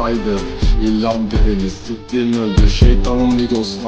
Raider İllan birini siktim öldü Şeytanın bir Ghost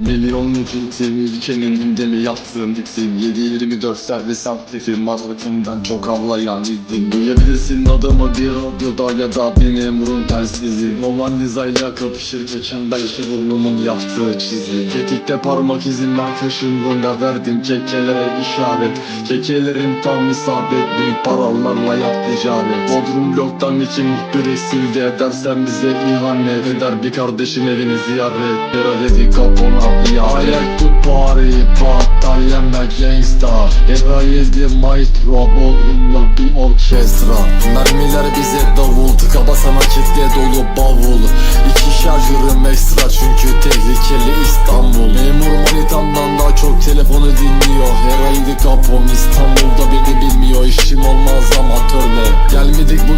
Rider Milyonluk intim ülkenin gündemi yattığım itim 7-24 servis aktifim Marketimden çok avlayan idim. Duyabilirsin adamı bir radyoda ya da bir memurun telsizi. Normal nizayla kapışır geçen belki burnumun yaptığı çizi. Tetikte parmak izimden taşındığında verdim kekelere işaret. Kekelerin tam isabet büyük paralarla yap ticaret. Bodrum bloktan için müspüresiydi edersen bize ihanet Eder bir kardeşin evini ziyaret. Bir adet kapona ya Ayak tut bari Battalion ve gangsta Eva yedi maestro Bodrum'da bir orkestra Mermiler bize davul Tıka basana kitle dolu bavul. İki şarjörüm ekstra çünkü tehlikeli İstanbul. Memur manitamdan daha çok telefonu dinliyor. Herhalde kapom İstanbul'da beni bilmiyor. İşim olmaz amatörle. Gelmedik 20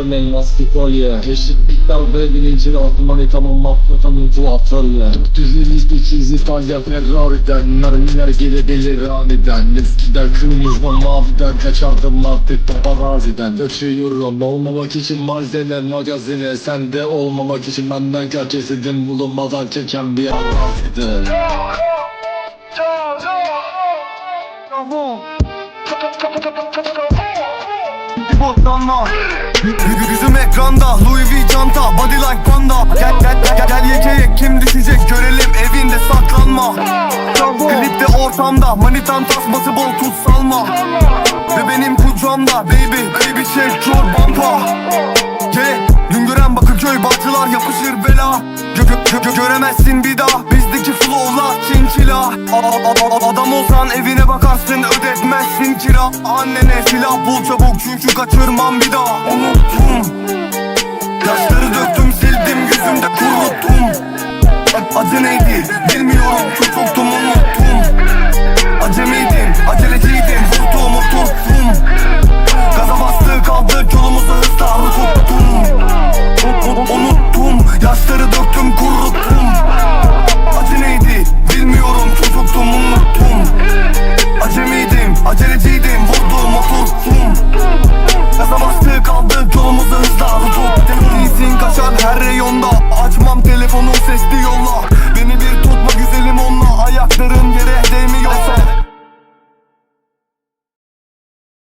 Bir kolye Eşitlikler ve bilincin altından itamın mahlutanın bu atölye Düzeliz bir çiz İtalya Ferrari'den Mermiler gelebilir aniden Eskiden kırmızı maviden Kaçardım madde paparaziden Kaçıyorum olmamak için malzeme magazine Sen de olmamak için benden kaç cesedin bulunmadan çeken bir arazide Botlanma Y- Yüzüm ekranda Louis V çanta Body like panda. Gel gel gel gel yekeye kim düşecek? Görelim evinde saklanma. Klipte ortamda manitan tasması bol tuz salma. Ve benim kucağımda baby baby shake çor bampa Yeah Bakırköy Bağcılar yapışır bela. Gö gö gö- göremezsin bir daha. Bizdeki flowlar çinçila Adam olsan evine bakarsın ödetmezsin kira. Annene silah bul çabuk çünkü kaçırmam bir daha. Unut